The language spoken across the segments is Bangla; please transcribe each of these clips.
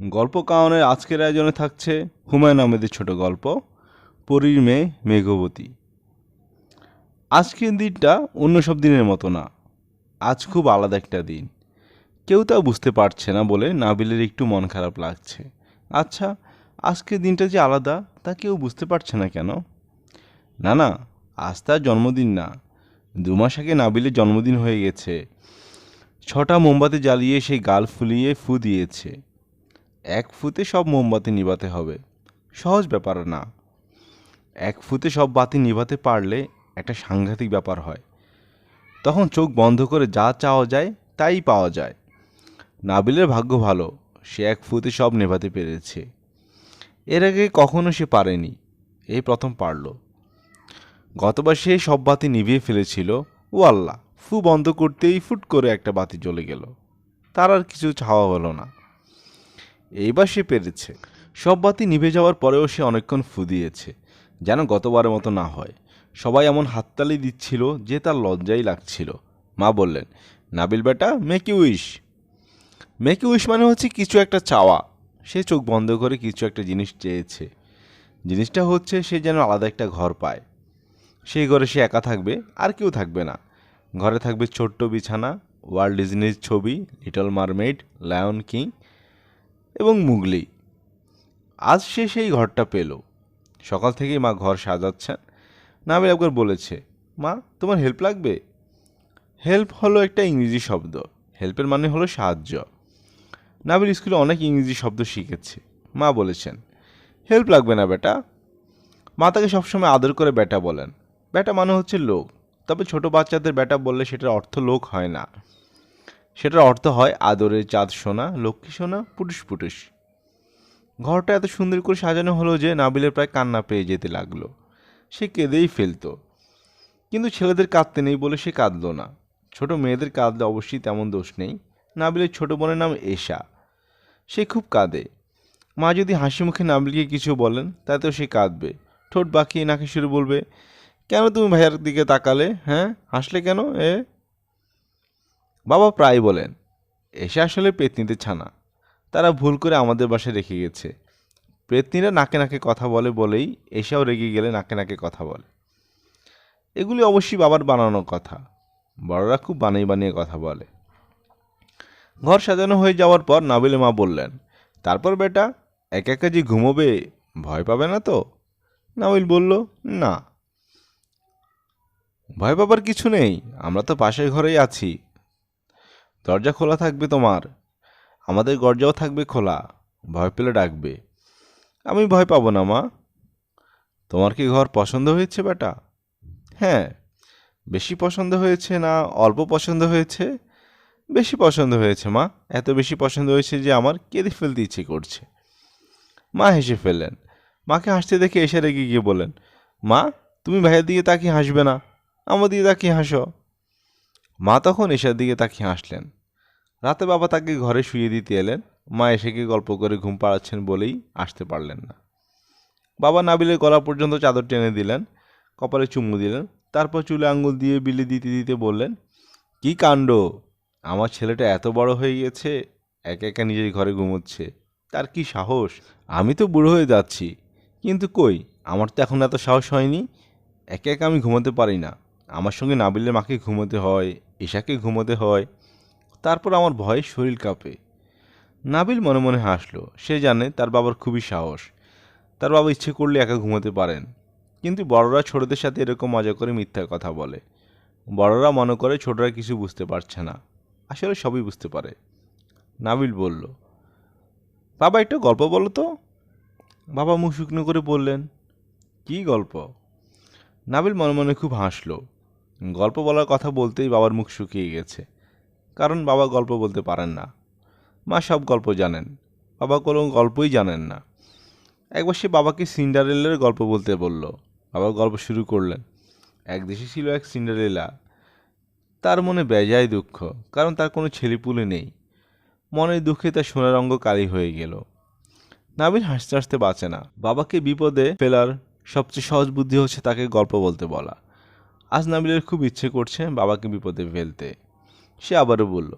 গল্প কাওয়ানের আজকের আয়োজনে থাকছে হুমায়ুন আহমেদের ছোট গল্প, পরীর মেয়ে মেঘবতী। আজকের দিনটা অন্য সব দিনের মতো না, আজ খুব আলাদা একটা দিন। কেউ তা বুঝতে পারছে না বলে নাবিলের একটু মন খারাপ লাগছে। আচ্ছা আজকের দিনটা যে আলাদা, তা কেউ বুঝতে পারছে না কেন? না না, আজ তার জন্মদিন না। দু মাস আগে নাবিলের জন্মদিন হয়ে গেছে। ছটা মোমবাতি জ্বালিয়ে সেই গাল ফুলিয়ে ফু দিয়েছে। এক ফুতে সব মোমবাতি নিভাতে হবে। সহজ ব্যাপার না। এক ফুতে সব বাতি নিভাতে পারলে একটা সাংঘাতিক ব্যাপার হয়। তখন চোখ বন্ধ করে যা চাওয়া যায়, তাই পাওয়া যায়। নাবিলের ভাগ্য ভালো, সে এক ফুতে সব নেভাতে পেরেছে। এর আগে কখনো সে পারেনি, এই প্রথম পারল। গতবার সে সব বাতি নিভিয়ে ফেলেছিল ও আল্লাহ ফু বন্ধ করতেই ফুট করে একটা বাতি জ্বলে গেল। তার আর কিছু চাওয়া হলো না। এইবার সে পেরেছে। সব বাতি নিভে যাওয়ার পরেও সে অনেকক্ষণ ফু দিয়েছে যেন গতবারের মতো না হয়। সবাই এমন হাততালি দিচ্ছিল যে তার লজ্জাই লাগছিল। মা বললেন, নাবিল বেটা মেকি উইশ মেকি উইশ মানে হচ্ছে কিছু একটা চাওয়া। সে চোখ বন্ধ করে কিছু একটা জিনিস চেয়েছে। জিনিসটা হচ্ছে সে যেন আলাদা একটা ঘর পায়। সেই ঘরে সে একা থাকবে, আর কেউ থাকবে না। ঘরে থাকবে ছোট্ট বিছানা ওয়ার্ল্ড ডিজনির ছবি লিটল মারমেড লায়ন কিং এবং মুগলি। আজ সে সেই ঘরটা পেল। সকাল থেকেই মা ঘর সাজাচ্ছেন। নাবিল একবার বলেছে, মা, তোমার হেল্প লাগবে? হেল্প হলো একটা ইংরেজি শব্দ। হেল্পের মানে হলো সাহায্য। নাবিল স্কুলে অনেক ইংরেজি শব্দ শিখেছে। মা বলেছেন হেল্প লাগবে না বেটা। মা তাকে সবসময় আদর করে বেটা বলেন। বেটা মানে হচ্ছে লোক। তবে ছোট বাচ্চাদের বেটা বললে সেটার অর্থ লোক হয় না। সেটার অর্থ হয় আদরের চাঁদ সোনা, লক্ষ্মী সোনা পুটুস পুটুস ঘরটা এত সুন্দর করে সাজানো হলো যে নাবিলের প্রায় কান্না পেয়ে যেতে লাগল। সে কেঁদেই ফেলতো। কিন্তু ছেলেদের কাঁদতে নেই বলে সে কাঁদলো না। ছোট মেয়েদের কাঁদলে অবশ্যই তেমন দোষ নেই। নাবিলের ছোট বোনের নাম এশা। সে খুব কাঁদে। মা যদি হাসি মুখে নাবিলকে কিছু বলেন, তাতেও সে কাঁদবে। ঠোঁট বাঁকিয়ে নাকি শুরু বলবে, কেন তুমি ভাইয়ার দিকে তাকালে হ্যাঁ? হাসলে কেন, এ? বাবা প্রায় বলেন, এসে আসলে পেতনিতে ছানা। তারা ভুল করে আমাদের বাসায় রেখে গেছে। পেতনিরা নাকে নাকে কথা বলে বলেই এসেও রেগে গেলে নাকে নাকে কথা বলে। এগুলি অবশ্যই বাবার বানানো কথা। বড়রা খুব বানিয়ে বানিয়ে কথা বলে। ঘর সাজানো হয়ে যাওয়ার পর নাবিলে মা বললেন, তারপর বেটা, একা একা যে ঘুমোবে, ভয় পাবে না তো? নাবিল বলল, না। ভয় পাবার কিছু নেই, আমরা তো পাশের ঘরেই আছি। দরজা খোলা থাকবে তোমার। আমাদের দরজাও থাকবে খোলা। ভয় পেলে ডাকবে। আমি ভয় পাবো না, মা। তোমার কি ঘর পছন্দ হয়েছে, বেটা? হ্যাঁ। বেশি পছন্দ হয়েছে না অল্প পছন্দ হয়েছে? বেশি পছন্দ হয়েছে, মা। এত বেশি পছন্দ হয়েছে যে আমার কেঁদে ফেলতে ইচ্ছে করছে। মা হেসে ফেললেন। মাকে হাসতে দেখে এসে রেগে গিয়ে বলেন মা, তুমি ভাইয়ের দিকে তাকিয়ে হাসবে না। আমার দিকে তাকিয়ে হাসো। মা তখন এশার দিকে তাকিয়ে হাসলেন। রাতে বাবা তাকে ঘরে শুয়ে দিতে এলেন। মা এসে গিয়ে গল্প করে ঘুম পাড়াচ্ছেন বলেই আসতে পারলেন না। বাবা নাবিলের গলা পর্যন্ত চাদর টেনে দিলেন, কপালে চুমু দিলেন, তারপর চুলে আঙুল দিয়ে বিলে দিতে দিতে বললেন, কি কাণ্ড? আমার ছেলেটা এত বড় হয়ে গেছে, একা একা নিজের ঘরে ঘুমোচ্ছে। তার কি সাহস? আমি তো বুড়ো হয়ে যাচ্ছি। কিন্তু কই? আমার তো এখন এত সাহস হয়নি। একা একা আমি ঘুমোতে পারি না। আমার সঙ্গে নাবিলের মাকে ঘুমোতে হয়, ঈশাকে ঘুমোতে হয় তারপর আমার ভয়ে শরীর কাঁপে। নাবিল মনে মনে হাসলো। সে জানে তার বাবার খুবই সাহস। তার বাবা ইচ্ছে করলে একা ঘুমোতে পারেন। কিন্তু বড়রা ছোটদের সাথে এরকম মজা করে মিথ্যা কথা বলে। বড়রা মনে করে ছোটরা কিছু বুঝতে পারছে না। আসলে সবই বুঝতে পারে। নাবিল বলল, বাবা, একটা গল্প বলো তো। বাবা মুখ শুকনো করে বললেন, কী গল্প? নাবিল মনে মনে খুব হাসলো। গল্প বলার কথা বলতেই বাবার মুখ শুকিয়ে গেছে। কারণ বাবা গল্প বলতে পারেন না। মা সব গল্প জানেন। বাবা কোনো গল্পই জানেন না। একবার সে বাবাকে সিন্ডারেলের গল্প বলতে বলল। বাবা গল্প শুরু করলেন। এক দেশে ছিল এক সিন্ডারেলা। তার মনে বেজায় দুঃখ, কারণ তার কোনো ছেলেপুলে নেই। মনের দুঃখে তার সোনার অঙ্গ কালি হয়ে গেল। নাবিল হাসতে হাসতে বাঁচে না। বাবাকে বিপদে ফেলার সবচেয়ে সহজ বুদ্ধি হচ্ছে তাকে গল্প বলতে বলা। আজ নাবিলের খুব ইচ্ছে করছে বাবাকে বিপদে ফেলতে। সে আবারও বলল,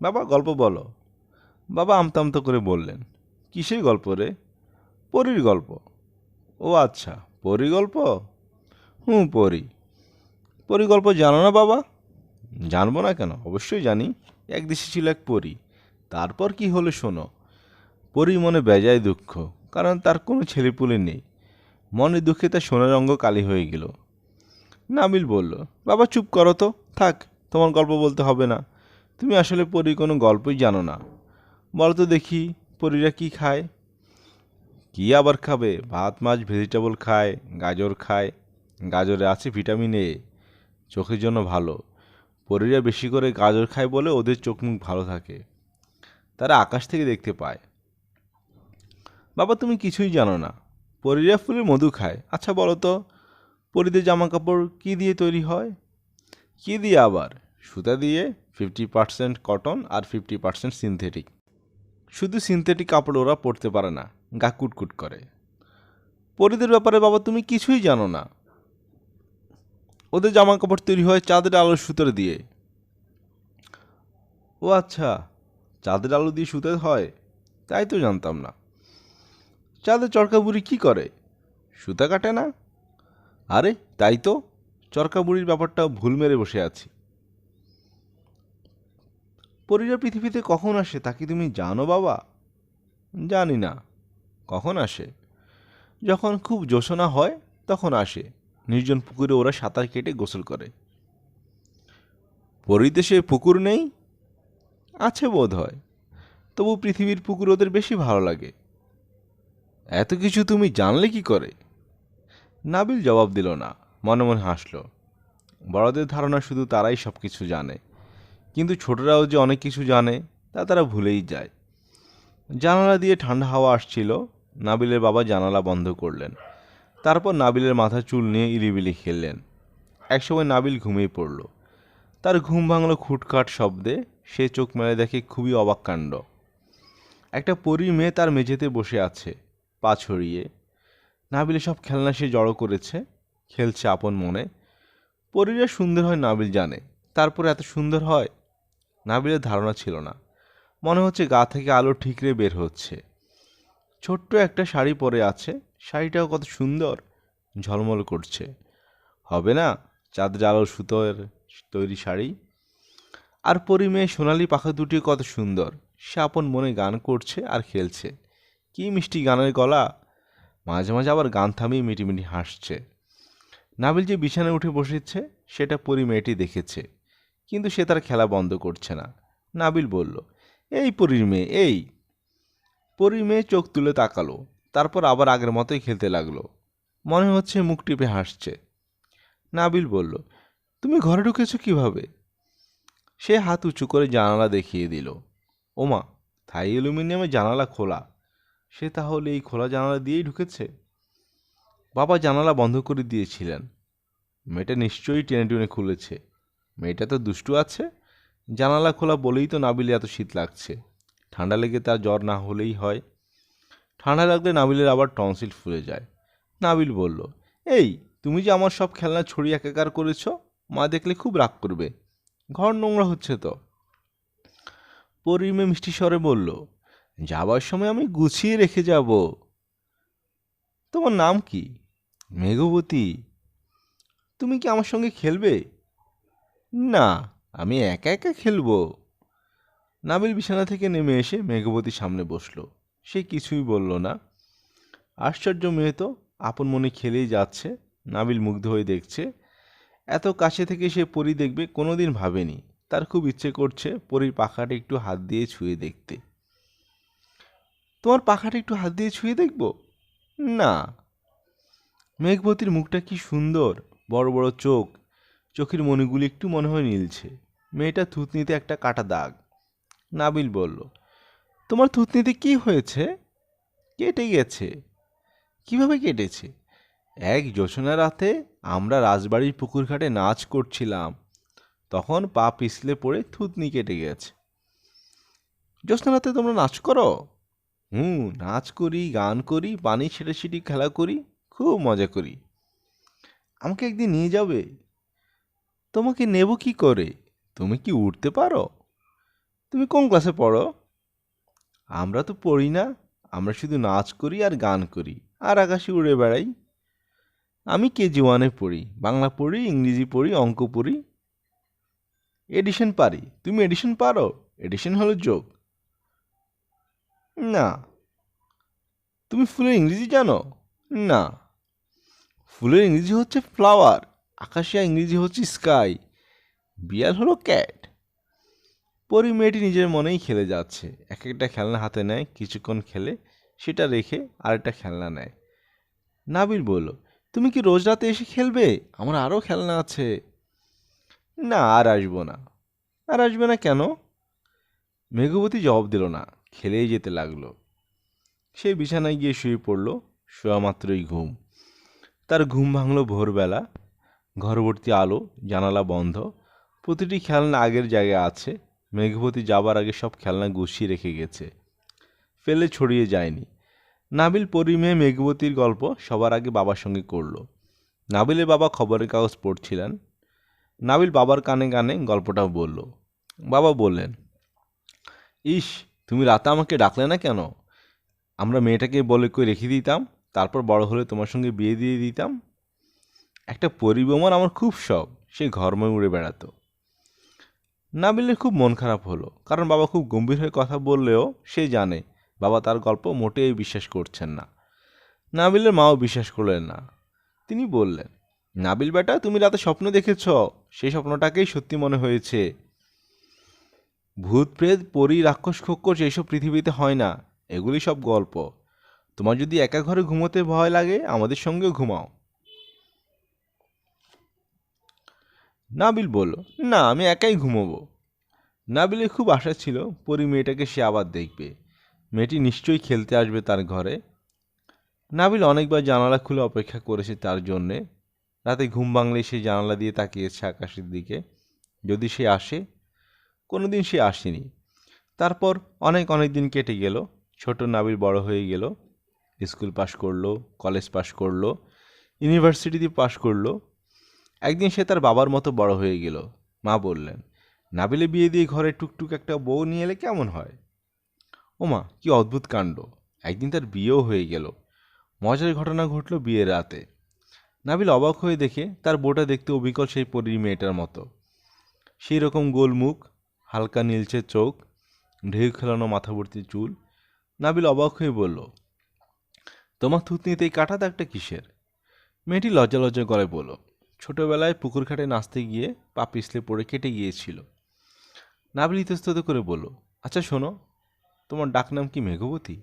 বাবা, গল্প বলো। বাবা আমতা আমতা করে বললেন, কিসের গল্প রে? পরীর গল্প। ও আচ্ছা পরী গল্প? হুম, পরী। পরী গল্প জানো না বাবা? জানব না কেন? অবশ্যই জানি, এক দেশে ছিল এক পরী। তারপর কি হলো শোনো? পরীর মনে বেজায় দুঃখ, কারণ তার কোনো ছেলেপুলে নেই। মনে দুঃখে তার সোনার অঙ্গ কালি হয়ে গেল। নাবিল বলল, বাবা, চুপ করো তো, থাক। তোমার গল্প বলতে হবে না। তুমি আসলে পরীর কোনো গল্পই জানো না। বলো তো দেখি, পরীরা কি খায়? কি আবার খাবে? ভাত, মাছ ভেজিটেবল খায়, গাজর খায়। গাজরে আছে ভিটামিন এ চোখের জন্য ভালো। পরীরা বেশি করে গাজর খায় বলে ওদের চোখ মুখ ভালো থাকে। তারা আকাশ থেকে দেখতে পায়। বাবা, তুমি কিছুই জানো না। পরীরা ফুলের মধু খায়। আচ্ছা বলো তো, পরীদের জামা কাপড় কী দিয়ে তৈরি হয়? কী দিয়ে আবার? সুতা দিয়ে ফিফটি পার্সেন্ট কটন আর ফিফটি পার্সেন্ট সিনথেটিক শুধু সিনথেটিক কাপড় ওরা পরতে পারে না, গা কুটকুট করে। পরীদের ব্যাপারে বাবা তুমি কিছুই জানো না। ওদের জামা কাপড় তৈরি হয় চাঁদের আলোর সুতোর দিয়ে। ও আচ্ছা চাঁদের আলো দিয়ে সুতে হয়? তাই তো জানতাম না। চাঁদের চরকা বুড়ি কী করে? সুতা কাটে না? আরে, তাই তো। চরকা বুড়ির ব্যাপারটা ভুল মেরে বসে আছি। পরীরা পৃথিবীতে কখন আসে তা কি তুমি জানো বাবা? জানি না। কখন আসে? যখন খুব জোছনা হয়, তখন আসে। নির্জন পুকুরে ওরা সাঁতার কেটে গোসল করে। পরিদেশে পুকুর নেই? আছে বোধ হয়। তবু পৃথিবীর পুকুর ওদের বেশি ভালো লাগে। এত কিছু তুমি জানলে কি করে? নাবিল জবাব দিল না। মনে মনে হাসল। বড়দের ধারণা শুধু তারাই সব কিছু জানে। কিন্তু ছোটরাও যে অনেক কিছু জানে, তা তারা ভুলেই যায়। জানালা দিয়ে ঠান্ডা হাওয়া আসছিল। নাবিলের বাবা জানালা বন্ধ করলেন। তারপর নাবিলের মাথা চুল নিয়ে ইলিবিলি খেললেন। একসময় নাবিল ঘুমিয়ে পড়ল। তার ঘুম ভাঙল খুটখাট শব্দে। সে চোখ মেলে দেখে খুবই অবাক কাণ্ড। একটা পরী মেয়ে তার মেঝেতে বসে আছে, পা ছড়িয়ে। নাবিলে সব খেলনা সে জড়ো করেছে। খেলছে আপন মনে। পরীরা সুন্দর হয় নাবিল জানে। তারপরে এত সুন্দর হয়? নাবিলের ধারণা ছিল না। মনে হচ্ছে গা থেকে আলো ঠিকরে বের হচ্ছে। ছোট্ট একটা শাড়ি পরে আছে। শাড়িটাও কত সুন্দর। ঝলমল করছে। হবে না? চাঁদের আলো সুতোর তৈরি শাড়ি? আর পরি মেয়ে সোনালি পাখা দুটি কত সুন্দর। সে আপন মনে গান করছে আর খেলছে। কি মিষ্টি গানের গলা। মাঝে মাঝে আবার গান থামিয়ে মিটিমিটি হাসছে। নাবিল যে বিছানায় উঠে বসেছে, সেটা পরি মেয়েটি দেখেছে। কিন্তু সে তার খেলা বন্ধ করছে না। নাবিল বলল, এই পরীর মেয়ে, এই। পরীর মেয়ে চোখ তুলে তাকালো, তারপর আবার আগের মতোই খেলতে লাগল। মনে হচ্ছে মুখ টিপে হাসছে। নাবিল বলল, তুমি ঘরে ঢুকেছো কীভাবে? সে হাত উঁচু করে জানালা দেখিয়ে দিল। ওমা, থাই অ্যালুমিনিয়ামের জানালা খোলা। সে তাহলে এই খোলা জানালা দিয়েই ঢুকেছে? বাবা জানালা বন্ধ করে দিয়েছিলেন। মেয়েটা নিশ্চয়ই টেনে টেনে খুলেছে। মেয়েটা তো দুষ্টু আছে। জানালা খোলা বলেই তো নাবিলে এত শীত লাগছে। ঠান্ডা লেগে তার জ্বর না হলেই হয়। ঠান্ডা লাগলে নাবিলের আবার টনসিল ফুলে যায়। নাবিল বলল, এই, তুমি যে আমার সব খেলনা ছড়িয়ে একাকার করেছ, মা দেখলে খুব রাগ করবে। ঘর নোংরা হচ্ছে তো। পরিমে মিষ্টি স্বরে বলল, যাবার সময় আমি গুছিয়ে রেখে যাব। তোমার নাম কি? মেঘবতী তুমি কি আমার সঙ্গে খেলবে? না, আমি একা একা খেলব। নাবিল বিছানা থেকে নেমে এসে মেঘবতীর সামনে বসল। সে কিছুই বলল না। আশ্চর্য মেয়ে তো, আপন মনে খেলেই যাচ্ছে। নাবিল মুগ্ধ হয়ে দেখছে, এত কাছে থেকে সে পরি দেখবে কোনোদিন ভাবেনি। তার খুব ইচ্ছে করছে পরীর পাখাটা একটু হাত দিয়ে ছুঁয়ে দেখতে। তোমার পাখাটা একটু হাত দিয়ে ছুঁয়ে দেখব? না মেঘবতীর মুখটা কি সুন্দর, বড় বড় চোখ। চোখের মণিগুলি একটু মনে হয় নীলছে। মেয়েটা থুতনিতে একটা কাটা দাগ। নাবিল বলল, তোমার থুতনিতে কি হয়েছে? কেটে গেছে। কীভাবে কেটেছে? এক জোছনা রাতে আমরা রাজবাড়ির পুকুর ঘাটে নাচ করছিলাম। তখন পা পিছলে পড়ে থুতনি কেটে গেছে। জ্যোৎস্না রাতে তোমরা নাচ করো? হুম, নাচ করি, গান করি, পানি ছেটাছিটি খেলা করি। খুব মজা করি। আমাকে একদিন নিয়ে যাবে। তোমাকে নেব কি করে? তুমি কি উঠতে পারো? তুমি কোন ক্লাসে পড়ো? আমরা তো পড়ি না। আমরা শুধু নাচ করি আর গান করি। আর আকাশে উড়ে বেড়াই। আমি কেজি ওয়ানে পড়ি। বাংলা পড়ি, ইংরেজি পড়ি, অঙ্ক পড়ি। এডিশন পারি। তুমি এডিশন পারো? এডিশন হলো যোগ না। তুমি ফুলের ইংরেজি জানো? না। ফুলের ইংরেজি হচ্ছে ফ্লাওয়ার আকাশিয়া ইংরেজি হচ্ছে স্কাই। বিড়াল হলো ক্যাট। পরি মেয়েটি নিজের মনেই খেলে যাচ্ছে। এক একটা খেলনা হাতে নেয়, কিছুক্ষণ খেলে, সেটা রেখে আরেকটা খেলনা নেয়। নাবিল বলল, তুমি কি রোজ রাতে এসে খেলবে? আমার আরও খেলনা আছে। না, আর আসব না। আর আসবে না কেন? মেঘবতী জবাব দিল না, খেলেই যেতে লাগল। সে বিছানায় গিয়ে শুয়ে পড়ল, শোয়া মাত্রই ঘুম। তার ঘুম ভাঙল ভোরবেলা। ঘরবর্তী আলো, জানালা বন্ধ। প্রতিটি খেলনা আগের জায়গায় আছে। মেঘবতী যাবার আগে সব খেলনা গুছিয়ে রেখে গেছে। ফেলে ছড়িয়ে যায়নি। নাবিল পরি মেয়ে মেঘবতীর গল্প সবার আগে বাবার সঙ্গে করল। নাবিলের বাবা খবরের কাগজ পড়ছিলেন। নাবিল বাবার কানে কানে গল্পটা বলল। বাবা বললেন, ইস, তুমি রাতে আমাকে ডাকলে না কেন? আমরা মেয়েটাকে বলে কই রেখে দিতাম? তারপর বড় হলে তোমার সঙ্গে বিয়ে দিয়ে দিতাম। একটা পরিবহন আমার খুব শখ, সে ঘরময় উড়ে বেড়াতো। নাবিলের খুব মন খারাপ হলো, কারণ বাবা খুব গম্ভীর হয়ে কথা বললেও সে জানে, বাবা তার গল্প মোটেই বিশ্বাস করছেন না। নাবিলের মাও বিশ্বাস করলেন না। তিনি বললেন নাবিল বেটা, তুমি রাতে স্বপ্ন দেখেছ, সেই স্বপ্নটাকেই সত্যি মনে হয়েছে। ভূত প্রেত পরী, রাক্ষস খক্ষস এইসব পৃথিবীতে হয় না, এগুলি সব গল্প। তোমার যদি একা ঘরে ঘুমোতে ভয় লাগে, আমাদের সঙ্গেও ঘুমাও। নাবিল বলল, না, আমি একাই ঘুমোবো। নাবিলের খুব আশা ছিল, পরি মেয়েটাকে সে আবার দেখবে। মেয়েটি নিশ্চয়ই খেলতে আসবে তার ঘরে। নাবিল অনেকবার জানালা খুলে অপেক্ষা করেছে তার জন্যে। রাতে ঘুম ভাঙলে সে জানালা দিয়ে তাকিয়েছে আকাশের দিকে। যদি সে আসে কোনো দিন সে আসেনি। তারপর অনেক অনেক দিন কেটে গেল। ছোট নাবিল বড় হয়ে গেল। স্কুল পাশ করল, কলেজ পাশ করল ইউনিভার্সিটিতে পাশ করল। একদিন সে তার বাবার মতো বড় হয়ে গেল। মা বললেন, নাবিলে বিয়ে দিয়ে ঘরে টুকটুক একটা বউ নিয়ে এলে কেমন হয়? ওমা, কি অদ্ভুত কাণ্ড। একদিন তার বিয়েও হয়ে গেল। মজার ঘটনা ঘটলো বিয়ের রাতে। নাবিল অবাক হয়ে দেখে তার বউটা দেখতে অবিকল সেই পরীর মেয়েটার মতো। সেই রকম গোল মুখ, হালকা নীলচে চোখ, ঢেউ খেলানো মাথা ভর্তি চুল। নাবিল অবাক হয়ে বলল তোমার থুতনিতে এই কাটা দাগটা কিসের? মেয়েটি লজ্জা লজ্জা গলায় বলল, ছোটবেলায় পুকুর ঘাটে নাচতে গিয়ে পা পিছলে পড়ে কেটে গিয়েছিল। নাবিল ইতস্তত করে বলল আচ্ছা শোনো, তোমার ডাকনাম কি মেঘবতী?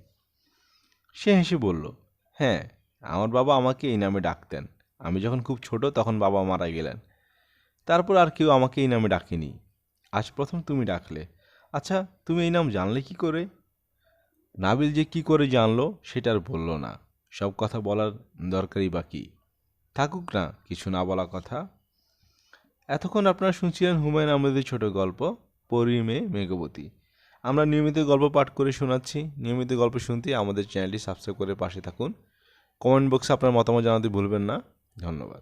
সে হেসে বলল হ্যাঁ আমার বাবা আমাকে এই নামে ডাকতেন। আমি যখন খুব ছোট তখন বাবা মারা গেলেন। তারপর আর কেউ আমাকে এই নামে ডাকেনি। আজ প্রথম তুমি ডাকলে। আচ্ছা তুমি এই নাম জানলে কি করে? নাবিল যে কি করে জানলো, সেটা আর বলল না। সব কথা বলার দরকারই বাকি। থাকুক না, কিছু না বলা কথা। এতক্ষণ আপনারা শুনছিলেন হুমায়ুন আহমেদের ছোট গল্প, পরি মেয়ে মেঘবতী। আমরা নিয়মিত গল্প পাঠ করে শোনাচ্ছি। নিয়মিত গল্প শুনতে আমাদের চ্যানেলটি সাবস্ক্রাইব করে পাশে থাকুন। কমেন্ট বক্সে আপনার মতামত জানাতে ভুলবেন না। ধন্যবাদ।